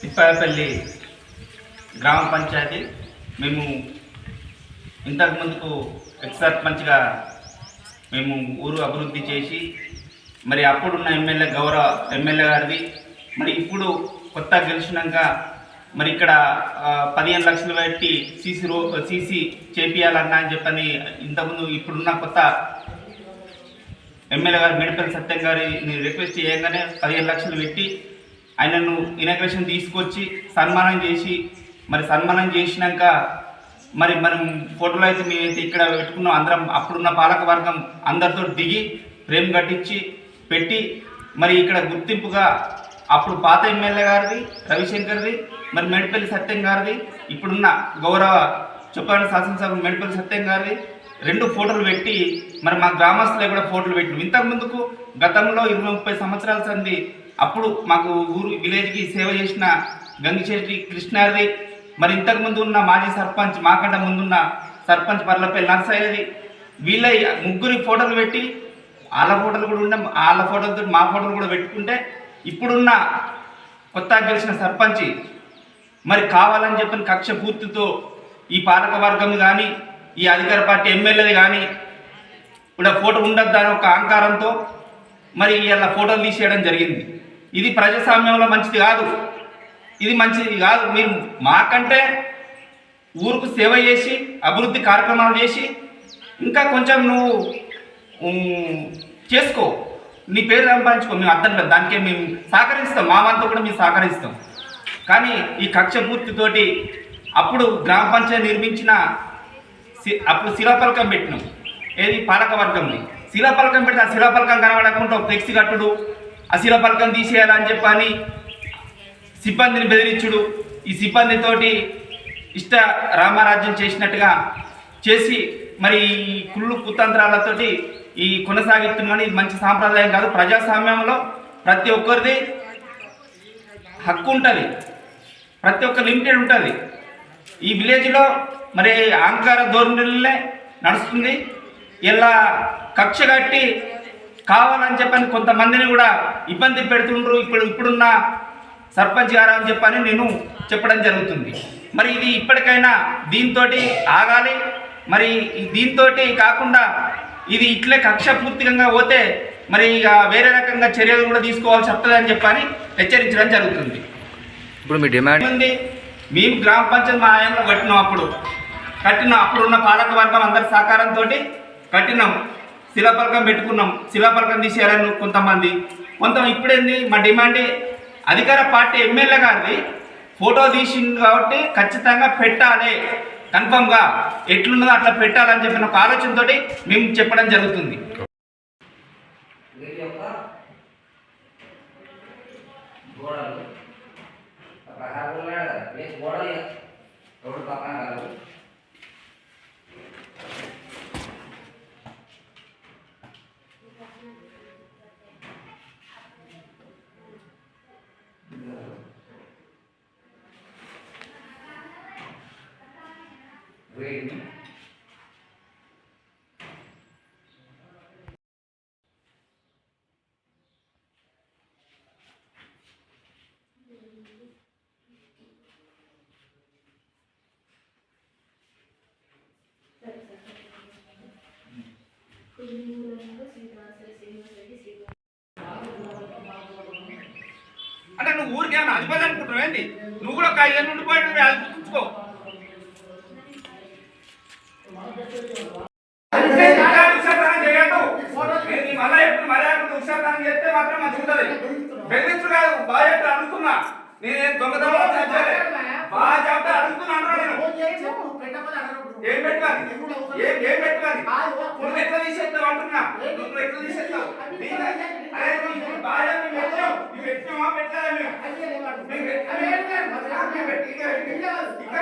తిప్పాయపల్లి గ్రామ పంచాయతీ. మేము ఇంతకు ముందుకు ఎక్స్ సర్పంచ్గా మేము ఊరు అభివృద్ధి చేసి మరి అప్పుడున్న ఎమ్మెల్యే గౌరవ ఎమ్మెల్యే గారిది మరి ఇప్పుడు కొత్త గెలిచినాక మరి ఇక్కడ పదిహేను లక్షలు పెట్టి సీసీ రో సీసీ చేపియాలన్నా అని చెప్పని ఇంతకుముందు ఇప్పుడున్న కొత్త ఎమ్మెల్యే గారు మేడిపల్లి సత్యం గారిని రిక్వెస్ట్ చేయగానే పదిహేను లక్షలు పెట్టి ఆయనను ఇనాగ్రేషన్ తీసుకొచ్చి సన్మానం చేసి మరి సన్మానం చేసినాక మరి మనం ఫోటోలు అయితే మేమైతే ఇక్కడ పెట్టుకున్నాం. అందరం అప్పుడున్న పాలక వర్గం అందరితో దిగి ప్రేమ్ కట్టించి పెట్టి మరి ఇక్కడ గుర్తింపుగా అప్పుడు పాత ఎమ్మెల్యే గారిది రవిశంకర్ది మరి మెడిపల్లి సత్యం గారిది ఇప్పుడున్న గౌరవ చెప్పండి శాసనసభ మెడిపల్లి సత్యం గారిది రెండు ఫోటోలు పెట్టి మరి మా గ్రామస్తులే కూడా ఫోటోలు పెట్టినాం ఇంతకు ముందుకు గతంలో ఇరవై ముప్పై సంవత్సరాల సంది అప్పుడు మాకు ఊరు విలేజ్కి సేవ చేసిన గంగిశెట్టి కృష్ణారిది మరి ఇంతకు ముందు ఉన్న మాజీ సర్పంచ్ మాకంట ముందున్న సర్పంచ్ పర్లపల్లి నర్సయ్యది. వీళ్ళ ముగ్గురి ఫోటోలు పెట్టి వాళ్ళ ఫోటోలు కూడా ఉండే వాళ్ళ ఫోటోలతో మా ఫోటోలు కూడా పెట్టుకుంటే ఇప్పుడున్న కొత్త గెలిచిన సర్పంచ్ మరి కావాలని చెప్పిన కక్ష పూర్తితో ఈ పాలక వర్గం కానీ ఈ అధికార పార్టీ ఎమ్మెల్యేది కానీ ఇప్పుడు ఫోటో ఉండద్దు ఒక అహంకారంతో మరి ఇలా ఫోటోలు తీసేయడం జరిగింది. ఇది ప్రజాస్వామ్యంలో మంచిది కాదు. ఇది మంచిది కాదు. మీరు మాకంటే ఊరుకు సేవ చేసి అభివృద్ధి కార్యక్రమాలు చేసి ఇంకా కొంచెం నువ్వు చేసుకో. నీ పేరు సంపాదించుకో. మేము అర్థం లేదు దానికే మేము సహకరిస్తాం. మా వంతు కూడా మేము సహకరిస్తాం. కానీ ఈ కక్ష పూర్తితోటి అప్పుడు గ్రామ పంచాయతీ నిర్మించిన సి- అప్పుడు శిలాపలకం పెట్టినాం. ఏది? పాలక వర్గంని శిలాపలకం పెడితే ఆ శిలాపలకం కనబడకుండా ఫ్లెక్సీ కట్టుడు అశీల పథకం తీసేయాలని చెప్పని సిబ్బందిని బెదిరించుడు. ఈ సిబ్బందితోటి ఇష్ట రామరాజ్యం చేసినట్టుగా చేసి మరి ఈ కుళ్ళు కుతంత్రాలతోటి ఈ కొనసాగిస్తున్నాను ఇది మంచి సాంప్రదాయం కాదు. ప్రజాస్వామ్యంలో ప్రతి ఒక్కరిది హక్కు ఉంటుంది. ప్రతి ఒక్క లిమిటెడ్ ఉంటుంది. ఈ విలేజ్లో మరి అహంకార ధోరణులనే నడుస్తుంది. ఇలా కక్ష కట్టి కావాలని చెప్పని కొంతమందిని కూడా ఇబ్బంది పెడుతుండ్రు. ఇప్పుడు ఇప్పుడున్న సర్పంచ్ గారు అని చెప్పని నేను చెప్పడం జరుగుతుంది. మరి ఇది ఇప్పటికైనా దీంతో ఆగాలి. మరి దీంతో కాకుండా ఇది ఇట్లే కక్ష పూర్తికంగా పోతే మరి ఇక వేరే రకంగా చర్యలు కూడా తీసుకోవాల్సి వస్తుందని చెప్పని హెచ్చరించడం జరుగుతుంది. ఇప్పుడు మీ డిమాండ్ ఉంది మేము గ్రామ పంచాయతీ మా ఆయంలో కట్టినాం అప్పుడు. కట్టినాం. అప్పుడున్న పాలక వర్గం అందరి సహకారంతో కట్టినాం. శిలాపలకం పెట్టుకున్నాం. శిలాపలకం తీసేయాలని కొంతమంది. కొంత ఇప్పుడేంది? మా డిమాండ్ అధికార పార్టీ ఎమ్మెల్యే గారిది ఫోటో తీసింది కాబట్టి ఖచ్చితంగా పెట్టాలి. కన్ఫర్మ్గా ఎట్లున్నదో అట్లా పెట్టాలని చెప్పిన ఒక ఆలోచనతో మేము చెప్పడం జరుగుతుంది. గోడలు. గోడలు ఇక అంటే నువ్వు ఊరికి ఏమైనా అధిపతి అనుకుంటున్నావు ఏంటి నువ్వు కూడా ఒక ఐదు ఉండిపోయి నువ్వు అది గుర్తుంచుకో అంటే ఇలా ఉత్సాహం చేయొద్దు. నేను నీ మళ్ళా ఎప్పుడు మర్యాద ఉత్సాహం చేస్తే మాత్రం మంచిగా ఉంటది బెదిరించు కాదు బాగా చెప్తే అడుగుతున్నా. నేను దొంగతనం చేయలే. బాగా చెప్తే అడుగుతున్నాను నేను. ఏం పెట్టాలి? ఏం ఏం పెట్టాలి? నువ్వు ఎట్లా తీసేస్తావు అంటున్నా? నువ్వు ఎట్లా తీసేస్తావు? నేను- అరే నువ్వు బాగా నువ్వు పెట్టావు. నువ్వు పెట్టావా పెట్టాలా మేము మేము పెట్- అరే, మేము పెట్టి- ఇక్కడ పెట్టి- ఇక్కడ